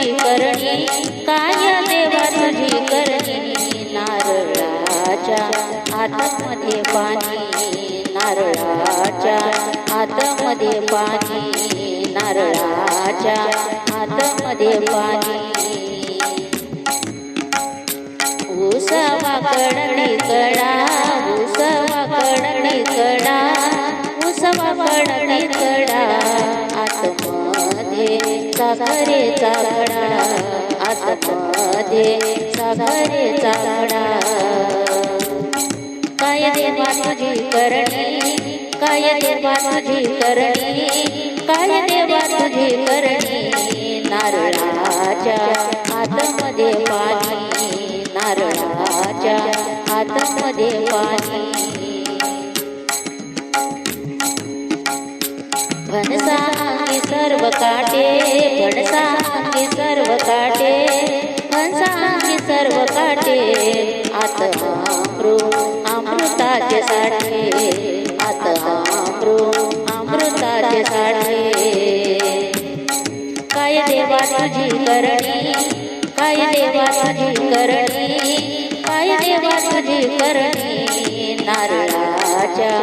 तुझी करणी काय देवा तुझी करणी? नारळाच्या आतमध्ये पाणी नारळाच्या आतमध्ये पाणी नारळाच्या आतमध्ये पाणी. उसवा कडणी कडा साखरेचा कडा आतमध्ये साखरेचा कडा काय देवा तुझी करणी काय देवा तुझी करणी काय देवा तुझी करणी. नारळाच्या आतमध्ये पाणी नारळाच्या आतमध्ये पाणी. फणसांगी सर्व काटे फणसांगी सर्व काटे फणसांगी सर्व काटे आत अमृ अमृताचे साठे आत अमृ अमृताचे साठे. काय देवा तुझी करणी काय देवा तुझी करणी काय देवा तुझी करणी नारळाच्या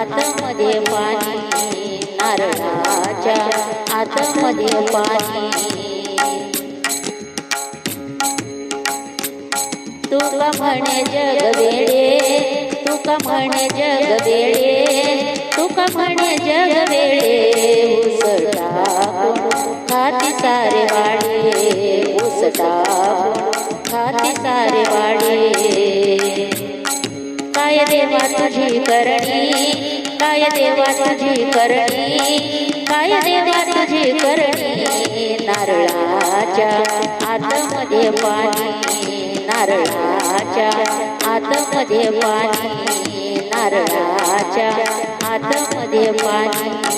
आतमध्ये पाणी नारळाच्या आतमध्ये पाणी तुका म्हणे जग वेळे तुका म्हणे जग वेळे तुका म्हणे जग वेळे टाकून खाती सारे वाडे टाकून खाती सारे वाडे काय देवा तुझी करणी काय देवा तुझी करणी काय देवा तुझे करणी नारळाच्या आतमध्ये पाणी नारळाच्या आतमध्ये पाणी नारळाच्या आतमध्ये पाणी.